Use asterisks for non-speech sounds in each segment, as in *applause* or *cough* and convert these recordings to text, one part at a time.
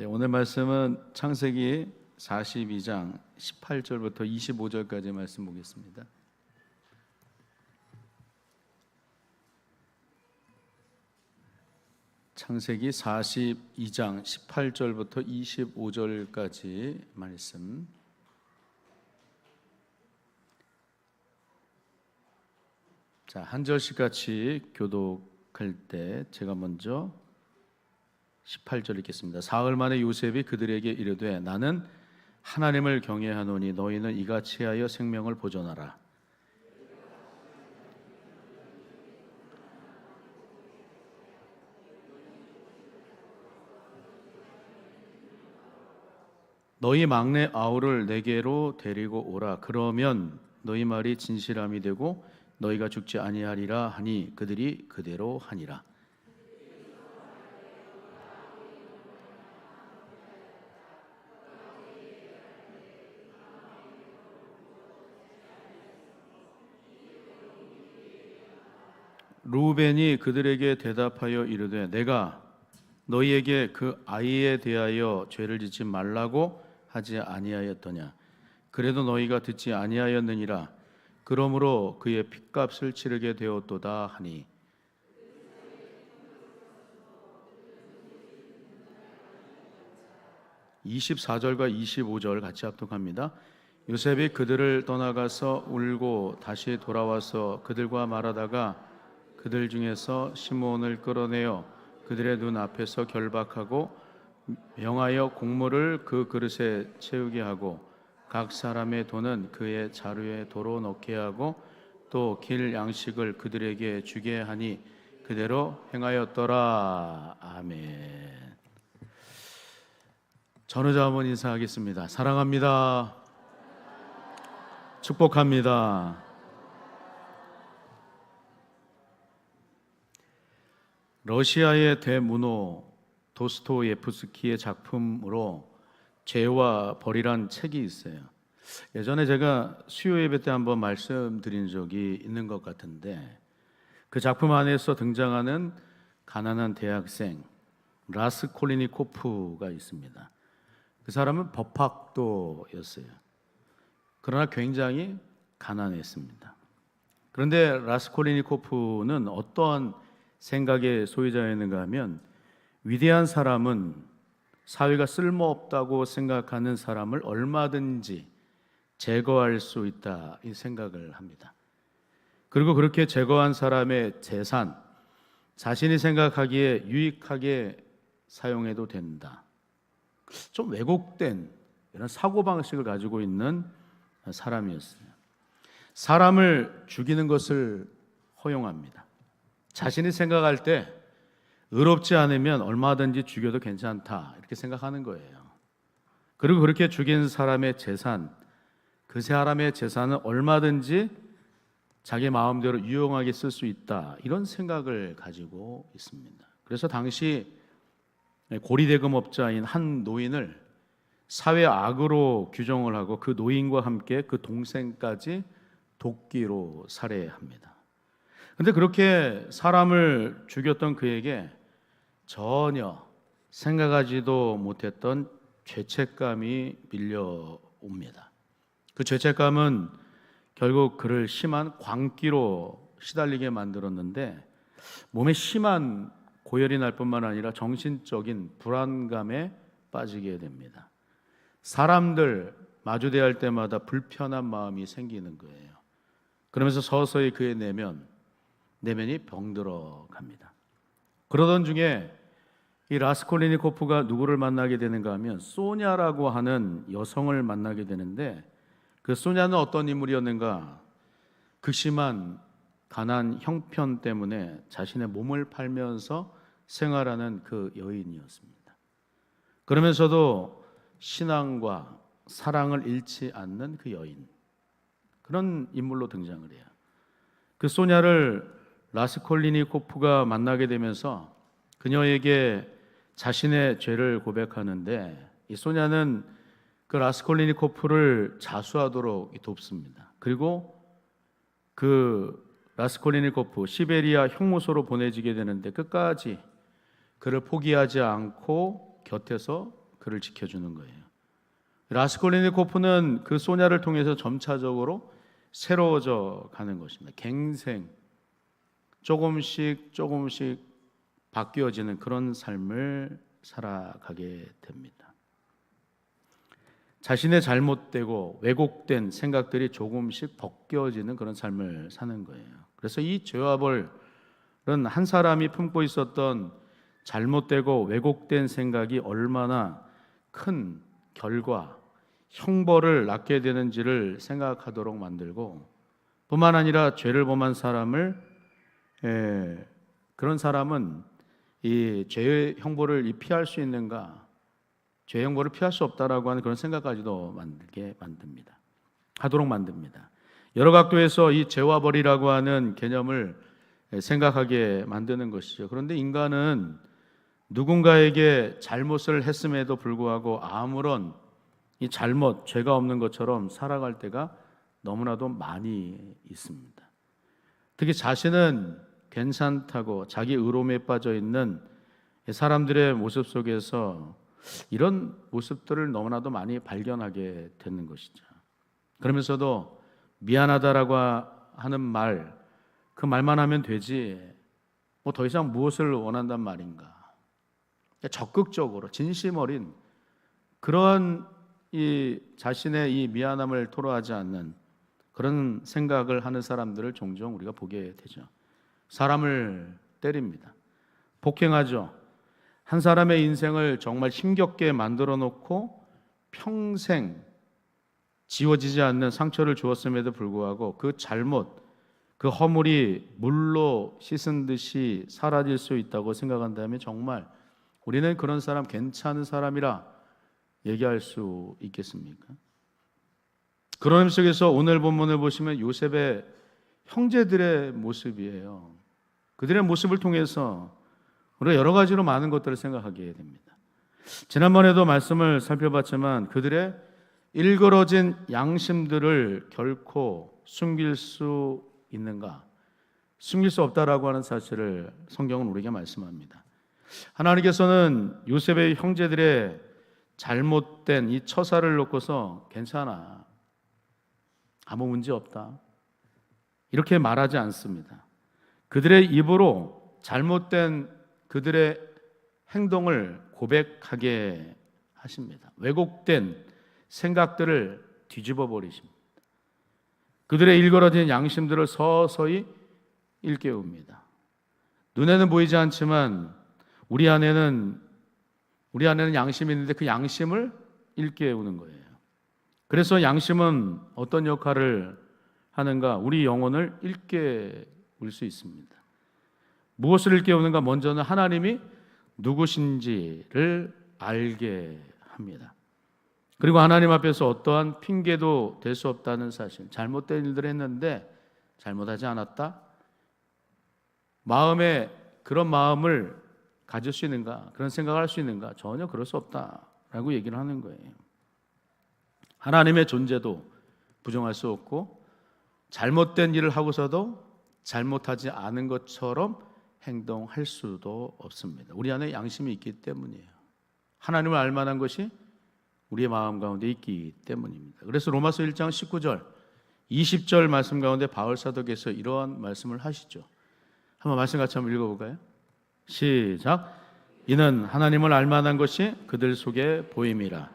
네, 오늘 말씀은 창세기 42장 18절부터 25절까지 말씀 보겠습니다. 창세기 42장 18절부터 25절까지 말씀. 자, 한 절씩 같이 교독할 때 제가 먼저 18절 읽겠습니다. 사흘 만에 요셉이 그들에게 이르되 나는 하나님을 경외하노니 너희는 이같이 하여 생명을 보존하라. 너희 막내 아우를 내게로 데리고 오라. 그러면 너희 말이 진실함이 되고 너희가 죽지 아니하리라 하니 그들이 그대로 하니라. 루벤이 그들에게 대답하여 이르되 내가 너희에게 그 아이에 대하여 죄를 짓지 말라고 하지 아니하였더냐? 그래도 너희가 듣지 아니하였느니라. 그러므로 그의 핏값을 치르게 되었도다 하니. (24절과 25절) 같이 합독합니다. 요셉이 그들을 떠나가서 울고 다시 돌아와서 그들과 말하다가 그들 중에서 시몬을 끌어내어 그들의 눈 앞에서 결박하고 명하여 곡물을 그 그릇에 채우게 하고 각 사람의 돈은 그의 자루에 도로 넣게 하고 또 길 양식을 그들에게 주게 하니 그대로 행하였더라. 아멘. 전우자 한번 인사하겠습니다. 사랑합니다. 축복합니다. 러시아의 대문호 도스토예프스키의 작품으로 죄와 벌이란 책이 있어요. 예전에 제가 수요 예배 때 한번 말씀드린 적이 있는 것 같은데 그 작품 안에서 등장하는 가난한 대학생 라스 콜리니코프가 있습니다. 그 사람은 법학도였어요. 그러나 굉장히 가난했습니다. 그런데 라스 콜리니코프는 어떠한 생각의 소유자였는가 하면 위대한 사람은 사회가 쓸모없다고 생각하는 사람을 얼마든지 제거할 수 있다 이 생각을 합니다. 그리고 그렇게 제거한 사람의 재산 자신이 생각하기에 유익하게 사용해도 된다. 좀 왜곡된 이런 사고 방식을 가지고 있는 사람이었어요. 사람을 죽이는 것을 허용합니다. 자신이 생각할 때 의롭지 않으면 얼마든지 죽여도 괜찮다 이렇게 생각하는 거예요. 그리고 그렇게 죽인 사람의 재산, 그 사람의 재산은 얼마든지 자기 마음대로 유용하게 쓸 수 있다 이런 생각을 가지고 있습니다. 그래서 당시 고리대금업자인 한 노인을 사회 악으로 규정을 하고 그 노인과 함께 그 동생까지 도끼로 살해합니다. 근데 그렇게 사람을 죽였던 그에게 전혀 생각하지도 못했던 죄책감이 밀려옵니다. 그 죄책감은 결국 그를 심한 광기로 시달리게 만들었는데 몸에 심한 고열이 날 뿐만 아니라 정신적인 불안감에 빠지게 됩니다. 사람들 마주대할 때마다 불편한 마음이 생기는 거예요. 그러면서 서서히 그의 내면 내면이 병들어 갑니다. 그러던 중에 이 라스콜리니코프가 누구를 만나게 되는가 하면 소냐라고 하는 여성을 만나게 되는데 그 소냐는 어떤 인물이었는가? 극심한 가난 형편 때문에 자신의 몸을 팔면서 생활하는 그 여인이었습니다. 그러면서도 신앙과 사랑을 잃지 않는 그 여인 그런 인물로 등장을 해요. 그 소냐를 라스콜리니코프가 만나게 되면서 그녀에게 자신의 죄를 고백하는데 이 소냐는 그 라스콜리니코프를 자수하도록 돕습니다. 그리고 그 라스콜리니코프 시베리아 형무소로 보내지게 되는데 끝까지 그를 포기하지 않고 곁에서 그를 지켜주는 거예요. 라스콜리니코프는 그 소냐를 통해서 점차적으로 새로워져 가는 것입니다. 갱생 조금씩 조금씩 바뀌어지는 그런 삶을 살아가게 됩니다. 자신의 잘못되고 왜곡된 생각들이 조금씩 벗겨지는 그런 삶을 사는 거예요. 그래서 이 죄와 벌은 한 사람이 품고 있었던 잘못되고 왜곡된 생각이 얼마나 큰 결과, 형벌을 낳게 되는지를 생각하도록 만들고 뿐만 아니라 죄를 범한 사람을 에, 그런 사람은 이 죄의 형벌을 이 피할 수 있는가? 죄의 형벌을 피할 수 없다라고 하는 그런 생각까지도 만들게 만듭니다. 하도록 만듭니다. 여러 각도에서 이 죄와 벌이라고 하는 개념을 생각하게 만드는 것이죠. 그런데 인간은 누군가에게 잘못을 했음에도 불구하고 아무런 이 잘못, 죄가 없는 것처럼 살아갈 때가 너무나도 많이 있습니다. 특히 자신은 괜찮다고 자기 의로움에 빠져 있는 사람들의 모습 속에서 이런 모습들을 너무나도 많이 발견하게 되는 것이죠. 그러면서도 미안하다라고 하는 말, 그 말만 하면 되지, 뭐 더 이상 무엇을 원한단 말인가. 적극적으로 진심 어린 그런 이 자신의 이 미안함을 토로하지 않는 그런 생각을 하는 사람들을 종종 우리가 보게 되죠. 사람을 때립니다. 폭행하죠. 한 사람의 인생을 정말 힘겹게 만들어 놓고 평생 지워지지 않는 상처를 주었음에도 불구하고 그 잘못, 그 허물이 물로 씻은 듯이 사라질 수 있다고 생각한다면 정말 우리는 그런 사람 괜찮은 사람이라 얘기할 수 있겠습니까? 그런 속에서 오늘 본문을 보시면 요셉의 형제들의 모습이에요. 그들의 모습을 통해서 우리가 여러 가지로 많은 것들을 생각하게 됩니다. 지난번에도 말씀을 살펴봤지만 그들의 일그러진 양심들을 결코 숨길 수 있는가? 숨길 수 없다라고 하는 사실을 성경은 우리에게 말씀합니다. 하나님께서는 요셉의 형제들의 잘못된 이 처사를 놓고서 괜찮아. 아무 문제 없다. 이렇게 말하지 않습니다. 그들의 입으로 잘못된 그들의 행동을 고백하게 하십니다. 왜곡된 생각들을 뒤집어 버리십니다. 그들의 일그러진 양심들을 서서히 일깨웁니다. 눈에는 보이지 않지만 우리 안에는 우리 안에는 양심이 있는데 그 양심을 일깨우는 거예요. 그래서 양심은 어떤 역할을 하는가? 우리 영혼을 일깨 울 수 있습니다. 무엇을 일깨우는가? 먼저는 하나님이 누구신지를 알게 합니다. 그리고 하나님 앞에서 어떠한 핑계도 될 수 없다는 사실. 잘못된 일들을 했는데 잘못하지 않았다. 마음에 그런 마음을 가질 수 있는가? 그런 생각을 할 수 있는가? 전혀 그럴 수 없다라고 얘기를 하는 거예요. 하나님의 존재도 부정할 수 없고 잘못된 일을 하고서도 잘못하지 않은 것처럼 행동할 수도 없습니다. 우리 안에 양심이 있기 때문이에요. 하나님을 알 만한 것이 우리의 마음 가운데 있기 때문입니다. 그래서 로마서 1장 19절, 20절 말씀 가운데 바울 사도께서 이러한 말씀을 하시죠. 한번 말씀 같이 한번 읽어볼까요? 시작. 이는 하나님을 알만한 것이 그들 속에 보임이라.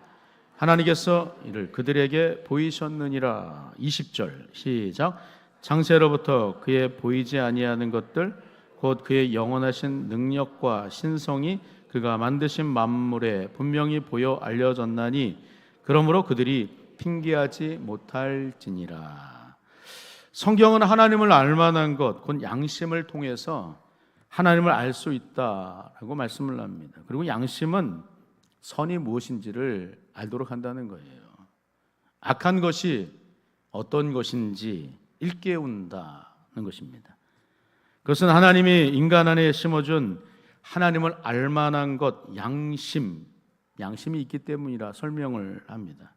하나님께서 이를 그들에게 보이셨느니라. 20절 시작. 장세로부터 그의 보이지 아니하는 것들 곧 그의 영원하신 능력과 신성이 그가 만드신 만물에 분명히 보여 알려졌나니 그러므로 그들이 핑계하지 못할지니라. 성경은 하나님을 알만한 것, 곧 양심을 통해서 하나님을 알 수 있다라고 말씀을 합니다. 그리고 양심은 선이 무엇인지를 알도록 한다는 거예요. 악한 것이 어떤 것인지 일깨운다는 것입니다. 그것은 하나님이 인간 안에 심어준 하나님을 알만한 것, 양심, 양심이 있기 때문이라 설명을 합니다.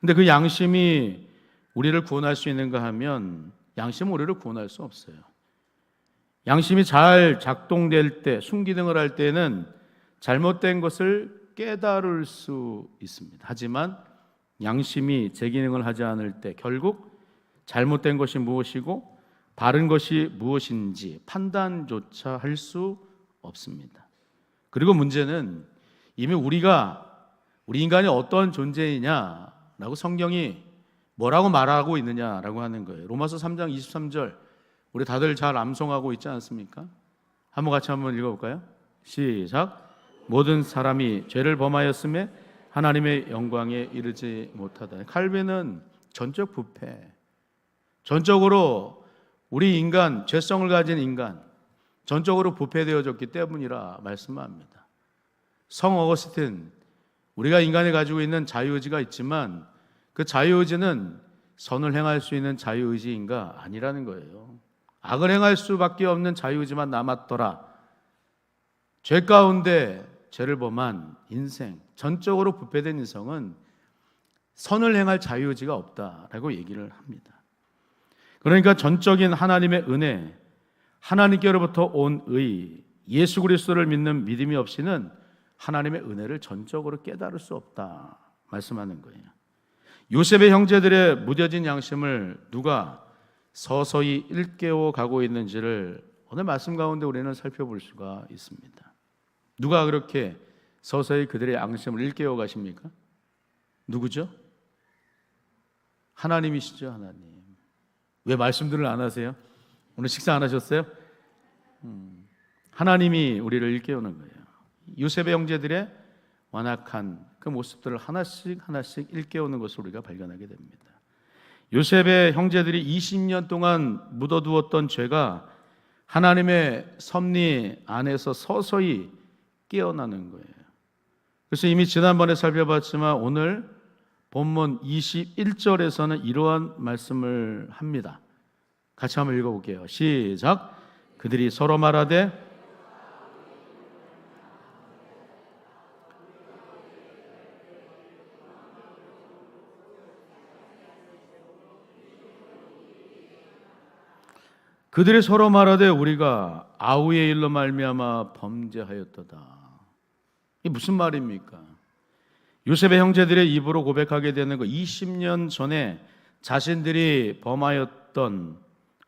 근데 그 양심이 우리를 구원할 수 있는가 하면 양심은 우리를 구원할 수 없어요. 양심이 잘 작동될 때, 순기능을 할 때는 잘못된 것을 깨달을 수 있습니다. 하지만 양심이 제 기능을 하지 않을 때 결국 잘못된 것이 무엇이고 바른 것이 무엇인지 판단조차 할 수 없습니다. 그리고 문제는 이미 우리가 우리 인간이 어떤 존재이냐라고 성경이 뭐라고 말하고 있느냐라고 하는 거예요. 로마서 3장 23절 우리 다들 잘 암송하고 있지 않습니까? 한번 같이 한번 읽어볼까요? 시작. 모든 사람이 죄를 범하였음에 하나님의 영광에 이르지 못하다. 칼빈은 전적 부패, 전적으로 우리 인간 죄성을 가진 인간, 전적으로 부패되어졌기 때문이라 말씀합니다. 성 어거스틴 우리가 인간이 가지고 있는 자유의지가 있지만 그 자유의지는 선을 행할 수 있는 자유의지인가 아니라는 거예요. 악을 행할 수밖에 없는 자유의지만 남았더라. 죄 가운데 죄를 범한 인생, 전적으로 부패된 인성은 선을 행할 자유의지가 없다라고 얘기를 합니다. 그러니까 전적인 하나님의 은혜, 하나님께로부터 온 의, 예수 그리스도를 믿는 믿음이 없이는 하나님의 은혜를 전적으로 깨달을 수 없다 말씀하는 거예요. 요셉의 형제들의 무뎌진 양심을 누가 서서히 일깨워 가고 있는지를 오늘 말씀 가운데 우리는 살펴볼 수가 있습니다. 누가 그렇게 서서히 그들의 양심을 일깨워 가십니까? 누구죠? 하나님이시죠, 하나님. 왜 말씀들을 안 하세요? 오늘 식사 안 하셨어요? 음, 하나님이 우리를 일깨우는 거예요. 요셉의 형제들의 완악한 그 모습들을 하나씩 하나씩 일깨우는 것을 우리가 발견하게 됩니다. 요셉의 형제들이 20년 동안 묻어두었던 죄가 하나님의 섭리 안에서 서서히 깨어나는 거예요. 그래서 이미 지난번에 살펴봤지만 오늘 본문 21절에서는 이러한 말씀을 합니다. 같이 한번 읽어볼게요. 시작. 그들이 서로 말하되 그들이 서로 말하되 우리가 아우의 일로 말미암아 범죄하였도다. 이게 무슨 말입니까? 요셉의 형제들의 입으로 고백하게 되는 거 20년 전에 자신들이 범하였던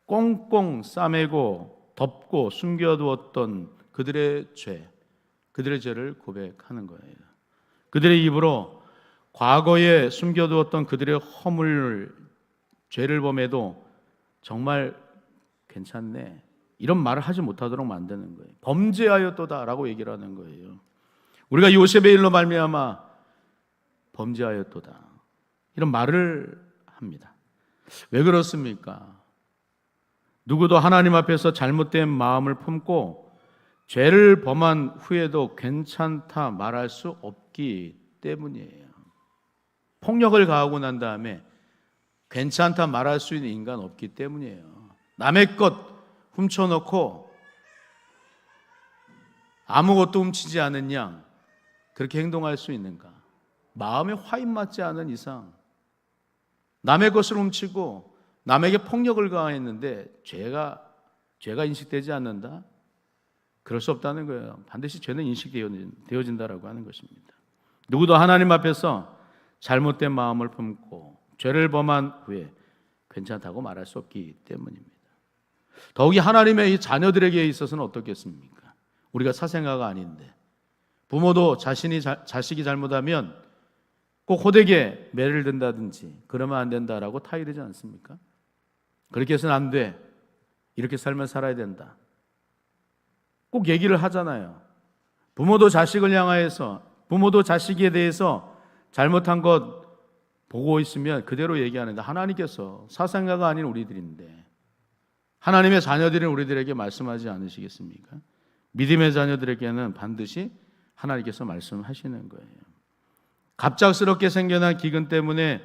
꽁꽁 싸매고 덮고 숨겨두었던 그들의 죄, 그들의 죄를 고백하는 거예요. 그들의 입으로 과거에 숨겨두었던 그들의 허물, 죄를 범해도 정말 괜찮네. 이런 말을 하지 못하도록 만드는 거예요. 범죄하였도다라고 얘기를 하는 거예요. 우리가 요셉의 일로 말미암아 범죄하였도다. 이런 말을 합니다. 왜 그렇습니까? 누구도 하나님 앞에서 잘못된 마음을 품고 죄를 범한 후에도 괜찮다 말할 수 없기 때문이에요. 폭력을 가하고 난 다음에 괜찮다 말할 수 있는 인간 없기 때문이에요. 남의 것 훔쳐놓고 아무것도 훔치지 않은 양 그렇게 행동할 수 있는가? 마음에 화인 맞지 않은 이상 남의 것을 훔치고 남에게 폭력을 가했는데 죄가 죄가 인식되지 않는다. 그럴 수 없다는 거예요. 반드시 죄는 인식되어진다라고 하는 것입니다. 누구도 하나님 앞에서 잘못된 마음을 품고 죄를 범한 후에 괜찮다고 말할 수 없기 때문입니다. 더욱이 하나님의 이 자녀들에게 있어서는 어떻겠습니까? 우리가 사생아가 아닌데 부모도 자신이 자, 자식이 잘못하면 꼭 호되게 매를 든다든지 그러면 안 된다라고 타이르지 않습니까? 그렇게 해서는 안 돼. 이렇게 살면 살아야 된다. 꼭 얘기를 하잖아요. 부모도 자식을 향하여서 부모도 자식에 대해서 잘못한 것 보고 있으면 그대로 얘기하는데 하나님께서 사상가가 아닌 우리들인데 하나님의 자녀들인 우리들에게 말씀하지 않으시겠습니까? 믿음의 자녀들에게는 반드시 하나님께서 말씀하시는 거예요. 갑작스럽게 생겨난 기근 때문에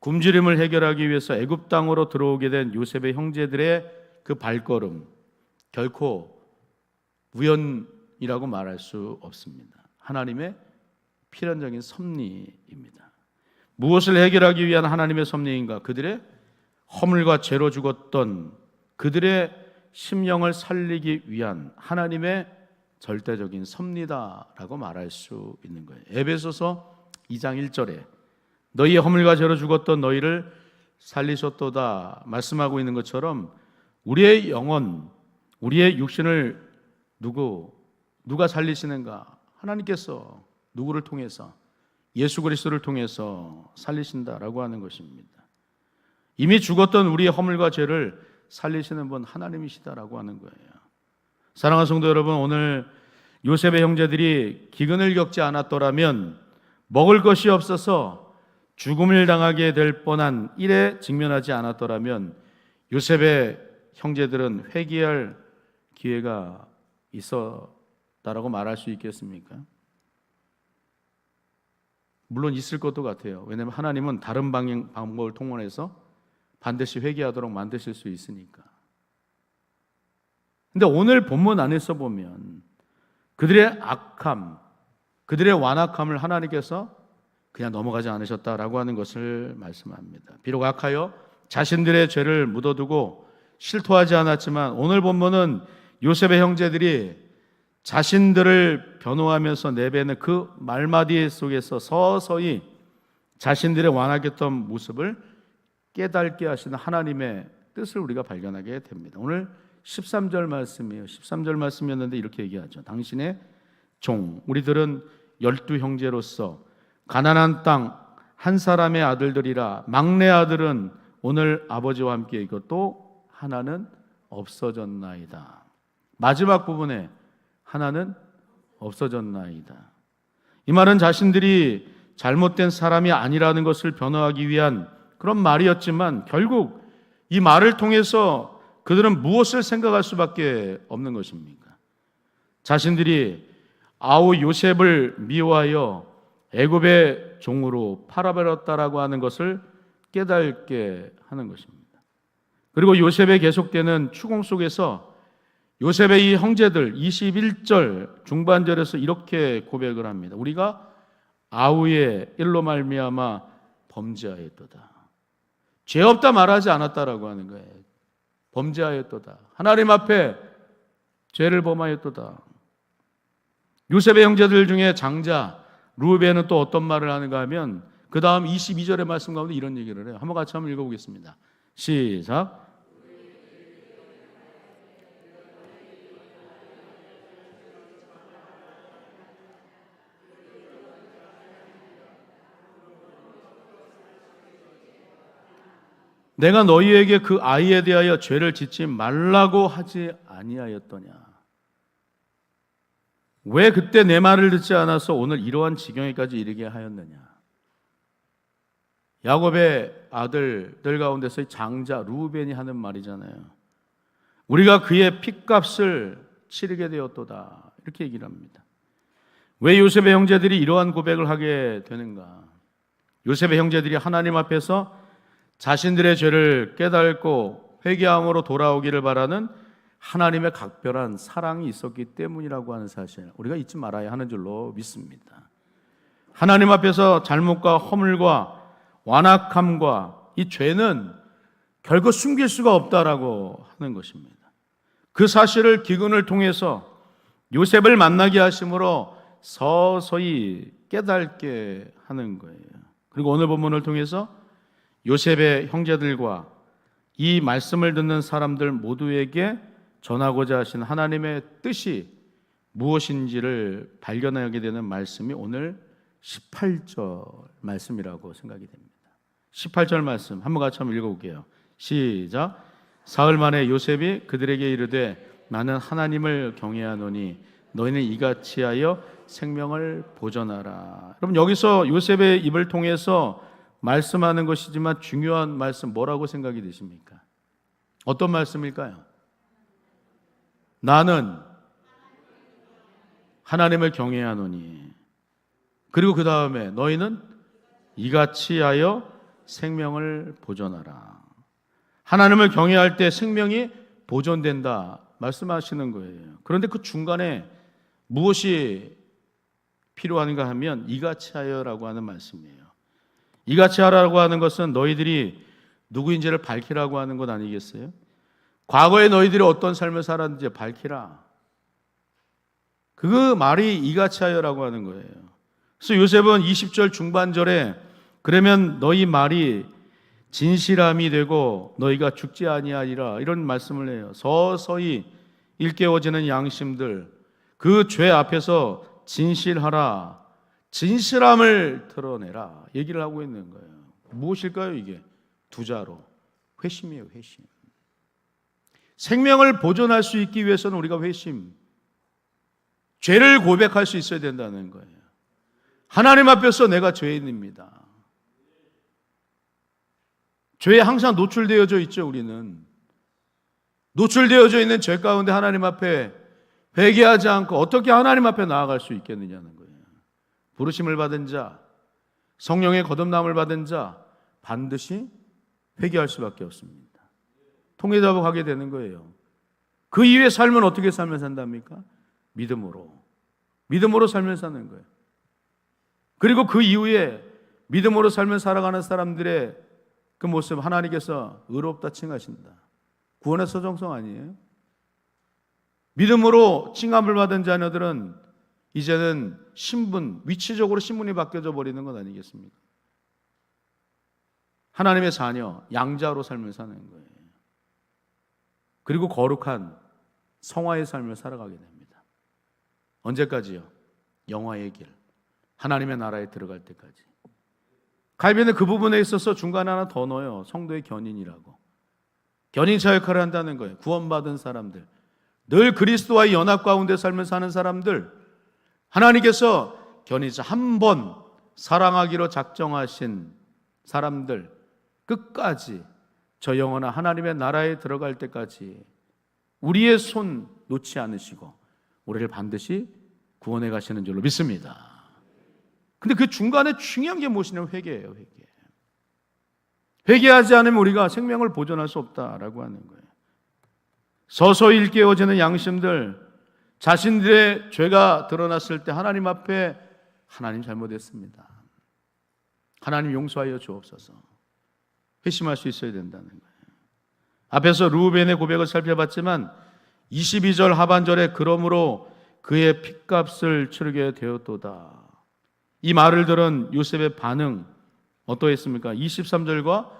굶주림을 해결하기 위해서 애굽 땅으로 들어오게 된 요셉의 형제들의 그 발걸음 결코 우연이라고 말할 수 없습니다. 하나님의 필연적인 섭리입니다. 무엇을 해결하기 위한 하나님의 섭리인가? 그들의 허물과 죄로 죽었던 그들의 심령을 살리기 위한 하나님의 절대적인 섭리다라고 말할 수 있는 거예요. 에베소서 2장 1절에 너희의 허물과 죄로 죽었던 너희를 살리셨도다 말씀하고 있는 것처럼 우리의 영혼, 우리의 육신을 누구 누가 살리시는가? 하나님께서 누구를 통해서 예수 그리스도를 통해서 살리신다라고 하는 것입니다. 이미 죽었던 우리의 허물과 죄를 살리시는 분 하나님이시다라고 하는 거예요. 사랑하는 성도 여러분, 오늘 요셉의 형제들이 기근을 겪지 않았더라면 먹을 것이 없어서 죽음을 당하게 될 뻔한 일에 직면하지 않았더라면 요셉의 형제들은 회개할 기회가 있었다라고 말할 수 있겠습니까? 물론 있을 것도 같아요. 왜냐하면 하나님은 다른 방향, 방법을 통원해서 반드시 회개하도록 만드실 수 있으니까. 근데 오늘 본문 안에서 보면 그들의 악함, 그들의 완악함을 하나님께서 그냥 넘어가지 않으셨다라고 하는 것을 말씀합니다. 비록 악하여 자신들의 죄를 묻어두고 실토하지 않았지만 오늘 본문은 요셉의 형제들이 자신들을 변호하면서 내뱉는 그 말마디 속에서 서서히 자신들의 완악했던 모습을 깨닫게 하시는 하나님의 뜻을 우리가 발견하게 됩니다. 오늘 13절 말씀이에요. 13절 말씀이었는데 이렇게 얘기하죠. 당신의 종 우리들은 열두 형제로서 가난한 땅 한 사람의 아들들이라 막내 아들은 오늘 아버지와 함께 이것도 하나는 없어졌나이다. 마지막 부분에 하나는 없어졌나이다. 이 말은 자신들이 잘못된 사람이 아니라는 것을 변호하기 위한 그런 말이었지만 결국 이 말을 통해서 그들은 무엇을 생각할 수밖에 없는 것입니까? 자신들이 아우 요셉을 미워하여 애굽의 종으로 팔아버렸다라고 하는 것을 깨닫게 하는 것입니다. 그리고 요셉의 계속되는 추궁 속에서 요셉의 이 형제들 21절 중반절에서 이렇게 고백을 합니다. 우리가 아우의 일로 말미암아 범죄하였도다. 죄 없다 말하지 않았다라고 하는 거예요. 범죄하였도다. 하나님 앞에 죄를 범하였도다. 요셉의 형제들 중에 장자 루벤은 또 어떤 말을 하는가 하면 그 다음 22절의 말씀 가운데 이런 얘기를 해요. 한번 같이 한번 읽어보겠습니다. 시작. 내가 너희에게 그 아이에 대하여 죄를 짓지 말라고 하지 아니하였더냐? 왜 그때 내 말을 듣지 않아서 오늘 이러한 지경에까지 이르게 하였느냐? 야곱의 아들들 가운데서 장자 루벤이 하는 말이잖아요. 우리가 그의 핏값을 치르게 되었도다. 이렇게 얘기를 합니다. 왜 요셉의 형제들이 이러한 고백을 하게 되는가? 요셉의 형제들이 하나님 앞에서 자신들의 죄를 깨닫고 회개함으로 돌아오기를 바라는 하나님의 각별한 사랑이 있었기 때문이라고 하는 사실 우리가 잊지 말아야 하는 줄로 믿습니다. 하나님 앞에서 잘못과 허물과 완악함과 이 죄는 결코 숨길 수가 없다라고 하는 것입니다. 그 사실을 기근을 통해서 요셉을 만나게 하심으로 서서히 깨닫게 하는 거예요. 그리고 오늘 본문을 통해서 요셉의 형제들과 이 말씀을 듣는 사람들 모두에게 전하고자 하신 하나님의 뜻이 무엇인지를 발견하게 되는 말씀이 오늘 18절 말씀이라고 생각이 됩니다. 18절 말씀 한번 같이 한번 읽어볼게요. 시작. 사흘 만에 요셉이 그들에게 이르되 나는 하나님을 경외하노니 너희는 이같이 하여 생명을 보존하라. 여러분 여기서 요셉의 입을 통해서 말씀하는 것이지만 중요한 말씀 뭐라고 생각이 되십니까? 어떤 말씀일까요? 나는 하나님을 경외하노니 그리고 그 다음에 너희는 이같이 하여 생명을 보존하라. 하나님을 경외할 때 생명이 보존된다 말씀하시는 거예요. 그런데 그 중간에 무엇이 필요한가 하면 이같이 하여라고 하는 말씀이에요. 이같이 하라고 하는 것은 너희들이 누구인지를 밝히라고 하는 것 아니겠어요? 과거에 너희들이 어떤 삶을 살았는지 밝히라. 그 말이 이같이 하여라고 하는 거예요. 그래서 요셉은 20절 중반절에 그러면 너희 말이 진실함이 되고 너희가 죽지 아니하리라 이런 말씀을 해요. 서서히 일깨워지는 양심들 그 죄 앞에서 진실하라. 진실함을 드러내라. 얘기를 하고 있는 거예요. 무엇일까요, 이게? 두 자로. 회심이에요, 회심. 생명을 보존할 수 있기 위해서는 우리가 회심. 죄를 고백할 수 있어야 된다는 거예요. 하나님 앞에서 내가 죄인입니다. 죄에 항상 노출되어져 있죠, 우리는. 노출되어져 있는 죄 가운데 하나님 앞에 회개하지 않고 어떻게 하나님 앞에 나아갈 수 있겠느냐는 거예요. 부르심을 받은 자, 성령의 거듭남을 받은 자 반드시 회개할 수밖에 없습니다. 통해 잡아가게 되는 거예요. 그 이후의 삶은 어떻게 살면 산답니까? 믿음으로. 믿음으로 살면 사는 거예요. 그리고 그 이후에 믿음으로 살면 살아가는 사람들의 그 모습 하나님께서 의롭다 칭하신다. 구원의 서정성 아니에요? 믿음으로 칭함을 받은 자녀들은 이제는 신분, 위치적으로 신분이 바뀌어져 버리는 것 아니겠습니까? 하나님의 자녀, 양자로 삶을 사는 거예요. 그리고 거룩한 성화의 삶을 살아가게 됩니다. 언제까지요? 영화의 길, 하나님의 나라에 들어갈 때까지. 갈비는 그 부분에 있어서 중간에 하나 더 넣어요. 성도의 견인이라고. 견인차 역할을 한다는 거예요. 구원받은 사람들. 늘 그리스도와의 연합 가운데 삶을 사는 사람들. 하나님께서 견인차 한번 사랑하기로 작정하신 사람들 끝까지 저 영원한 하나님의 나라에 들어갈 때까지 우리의 손 놓지 않으시고 우리를 반드시 구원해 가시는 줄로 믿습니다. 근데 그 중간에 중요한 게 무엇이냐면 회개예요, 회개. 회개하지 않으면 우리가 생명을 보존할 수 없다라고 하는 거예요. 서서히 일깨워지는 양심들, 자신들의 죄가 드러났을 때 하나님 앞에 하나님 잘못했습니다. 하나님 용서하여 주옵소서. 회심할 수 있어야 된다는 거예요. 앞에서 루벤의 고백을 살펴봤지만 22절 하반절에 그러므로 그의 핏값을 치르게 되었도다. 이 말을 들은 요셉의 반응 어떠했습니까? 23절과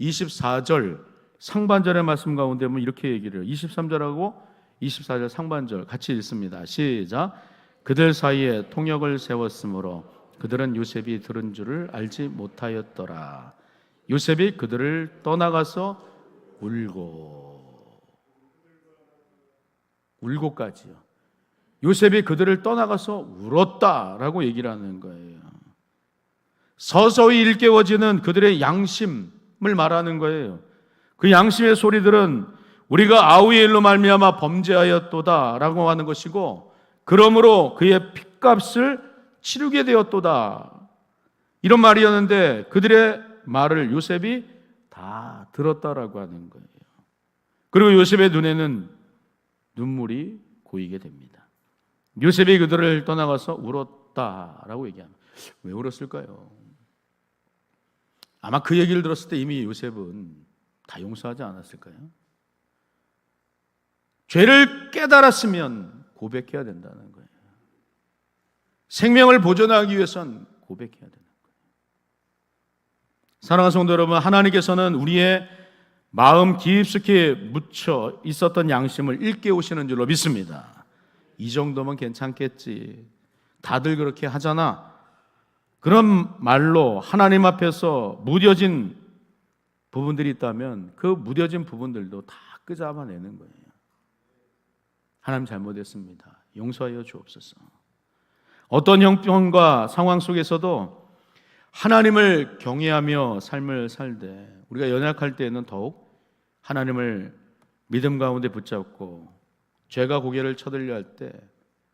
24절 상반절의 말씀 가운데 보면 이렇게 얘기를 해요. 23절하고 24절 상반절 같이 읽습니다. 시작. 그들 사이에 통역을 세웠으므로 그들은 요셉이 들은 줄을 알지 못하였더라. 요셉이 그들을 떠나가서 울고 울고까지요. 요셉이 그들을 떠나가서 울었다라고 얘기를 하는 거예요. 서서히 일깨워지는 그들의 양심을 말하는 거예요. 그 양심의 소리들은 우리가 아우엘로 말미암아 범죄하였도다라고 하는 것이고 그러므로 그의 핏값을 치르게 되었도다. 이런 말이었는데 그들의 말을 요셉이 다 들었다라고 하는 거예요. 그리고 요셉의 눈에는 눈물이 고이게 됩니다. 요셉이 그들을 떠나가서 울었다라고 얘기합니다. 왜 울었을까요? 아마 그 얘기를 들었을 때 이미 요셉은 다 용서하지 않았을까요? 죄를 깨달았으면 고백해야 된다는 거예요. 생명을 보존하기 위해선 고백해야 거예요. 사랑하는 성도 여러분, 하나님께서는 우리의 마음 깊숙이 묻혀 있었던 양심을 일깨우시는 줄로 믿습니다. 이 정도면 괜찮겠지. 다들 그렇게 하잖아. 그런 말로 하나님 앞에서 무뎌진 부분들이 있다면 그 무뎌진 부분들도 다 끄잡아내는 거예요. 하나님 잘못했습니다. 용서하여 주옵소서. 어떤 형편과 상황 속에서도 하나님을 경외하며 삶을 살되 우리가 연약할 때에는 더욱 하나님을 믿음 가운데 붙잡고 죄가 고개를 쳐들려 할 때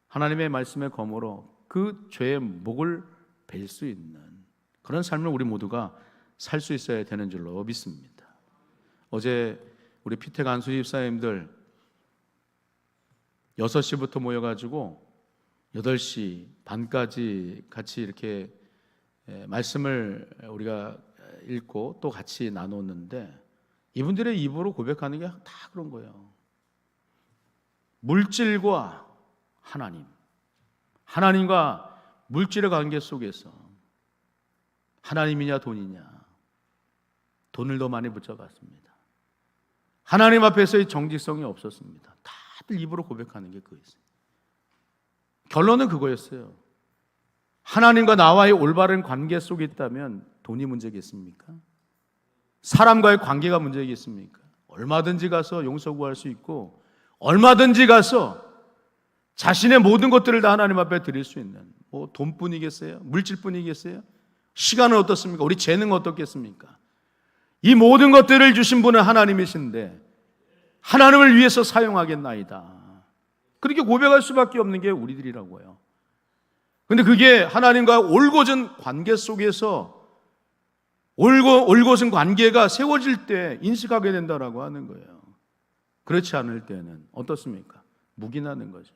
하나님의 말씀의 검으로 그 죄의 목을 벨 수 있는 그런 삶을 우리 모두가 살 수 있어야 되는 줄로 믿습니다. 어제 우리 피택 안수 집사님들 6시부터 모여 가지고 8시 반까지 같이 이렇게 말씀을 우리가 읽고 또 같이 나눴는데 이분들의 입으로 고백하는 게 다 그런 거예요. 물질과 하나님, 하나님과 물질의 관계 속에서 하나님이냐 돈이냐 돈을 더 많이 붙잡았습니다. 하나님 앞에서의 정직성이 없었습니다. 다들 입으로 고백하는 게 그거였어요. 결론은 그거였어요. 하나님과 나와의 올바른 관계 속에 있다면 돈이 문제겠습니까? 사람과의 관계가 문제겠습니까? 얼마든지 가서 용서 구할 수 있고 얼마든지 가서 자신의 모든 것들을 다 하나님 앞에 드릴 수 있는 뭐 돈뿐이겠어요? 물질뿐이겠어요? 시간은 어떻습니까? 우리 재능은 어떻겠습니까? 이 모든 것들을 주신 분은 하나님이신데 하나님을 위해서 사용하겠나이다. 그렇게 고백할 수밖에 없는 게 우리들이라고요. 근데 그게 하나님과 올곧은 관계 속에서 올고 올곧은 관계가 세워질 때 인식하게 된다라고 하는 거예요. 그렇지 않을 때는 어떻습니까? 묵인하는 거죠.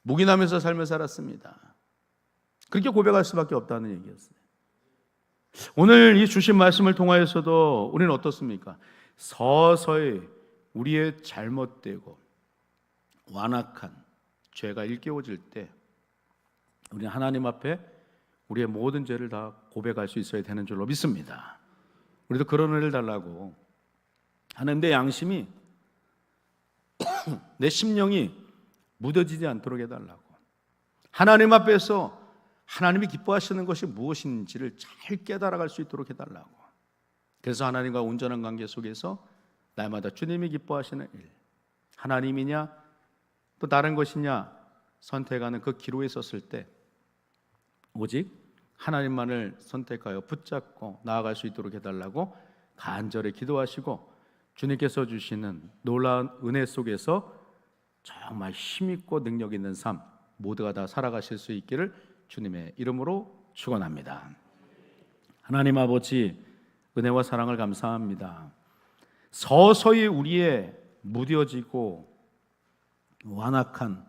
묵인하면서 삶을 살았습니다. 그렇게 고백할 수밖에 없다는 얘기였어요. 오늘 이 주신 말씀을 통하여서도 우리는 어떻습니까? 서서히 우리의 잘못되고 완악한 죄가 일깨워질 때 우리는 하나님 앞에 우리의 모든 죄를 다 고백할 수 있어야 되는 줄로 믿습니다. 우리도 그런 은혜를 달라고. 하는데 양심이 *clears throat* 내 심령이 무뎌지지 않도록 해달라고. 하나님 앞에서 하나님이 기뻐하시는 것이 무엇인지를 잘 깨달아갈 수 있도록 해달라고. 그래서 하나님과 온전한 관계 속에서 날마다 주님이 기뻐하시는 일 하나님이냐 또 다른 것이냐 선택하는 그 기로에 섰을 때 오직 하나님만을 선택하여 붙잡고 나아갈 수 있도록 해달라고 간절히 기도하시고 주님께서 주시는 놀라운 은혜 속에서 정말 힘있고 능력 있는 삶 모두가 다 살아가실 수 있기를 주님의 이름으로 축원합니다. 하나님 아버지 은혜와 사랑을 감사합니다. 서서히 우리의 무뎌지고 완악한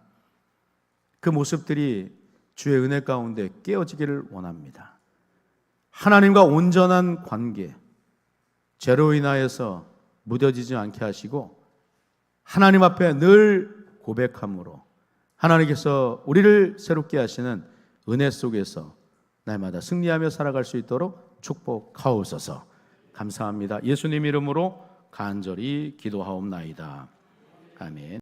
그 모습들이 주의 은혜 가운데 깨어지기를 원합니다. 하나님과 온전한 관계, 죄로 인하여서 무뎌지지 않게 하시고 하나님 앞에 늘 고백함으로 하나님께서 우리를 새롭게 하시는 은혜 속에서 날마다 승리하며 살아갈 수 있도록 축복하옵소서. 감사합니다. 예수님 이름으로 간절히 기도하옵나이다. 아멘.